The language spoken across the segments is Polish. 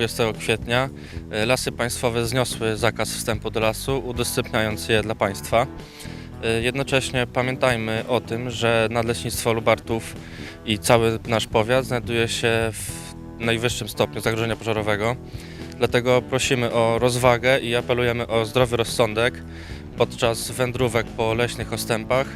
20 kwietnia e, Lasy Państwowe zniosły zakaz wstępu do lasu, udostępniając je dla państwa. E, Jednocześnie pamiętajmy o tym, że Nadleśnictwo Lubartów i cały nasz powiat znajduje się w najwyższym stopniu zagrożenia pożarowego. Dlatego prosimy o rozwagę i apelujemy o zdrowy rozsądek podczas wędrówek po leśnych ostępach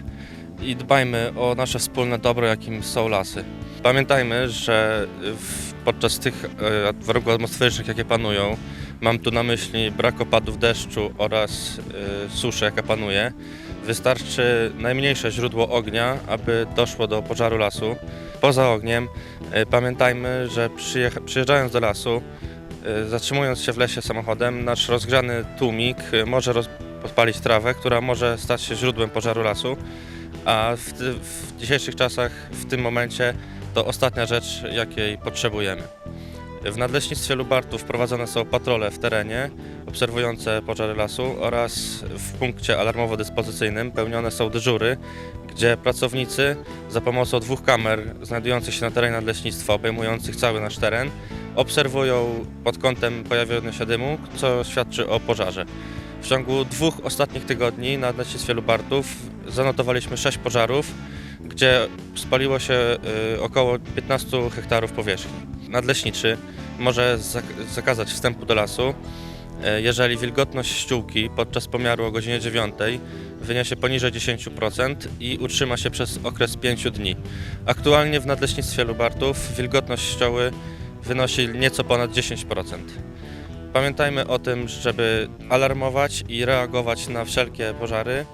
i dbajmy o nasze wspólne dobro, jakim są lasy. Pamiętajmy, że w, podczas tych e, warunków atmosferycznych, jakie panują, mam tu na myśli brak opadów deszczu oraz e, suszy, jaka panuje, wystarczy najmniejsze źródło ognia, aby doszło do pożaru lasu. Poza ogniem e, pamiętajmy, że przyjeżdżając do lasu, e, zatrzymując się w lesie samochodem, nasz rozgrzany tłumik e, może roz- podpalić trawę, która może stać się źródłem pożaru lasu, a w, w dzisiejszych czasach, w tym momencie, to ostatnia rzecz, jakiej potrzebujemy. W Nadleśnictwie Lubartów prowadzone są patrole w terenie obserwujące pożary lasu oraz w punkcie alarmowo-dyspozycyjnym pełnione są dyżury, gdzie pracownicy za pomocą dwóch kamer znajdujących się na terenie nadleśnictwa, obejmujących cały nasz teren, obserwują pod kątem pojawienia się dymu, co świadczy o pożarze. W ciągu dwóch ostatnich tygodni na Nadleśnictwie Lubartów zanotowaliśmy sześć pożarów, gdzie spaliło się y, około 15 hektarów powierzchni. Nadleśniczy może zak- zakazać wstępu do lasu, y, jeżeli wilgotność ściółki podczas pomiaru o godzinie 9 wyniesie poniżej 10% i utrzyma się przez okres 5 dni. Aktualnie w Nadleśnictwie Lubartów wilgotność ścioły wynosi nieco ponad 10%. Pamiętajmy o tym, żeby alarmować i reagować na wszelkie pożary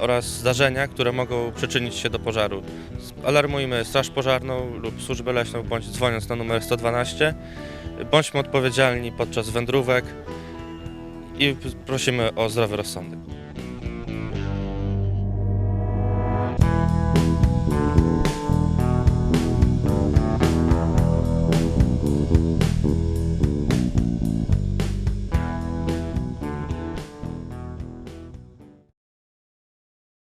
oraz zdarzenia, które mogą przyczynić się do pożaru. Alarmujmy Straż Pożarną lub Służbę Leśną bądź dzwoniąc na numer 112. Bądźmy odpowiedzialni podczas wędrówek i prosimy o zdrowy rozsądek.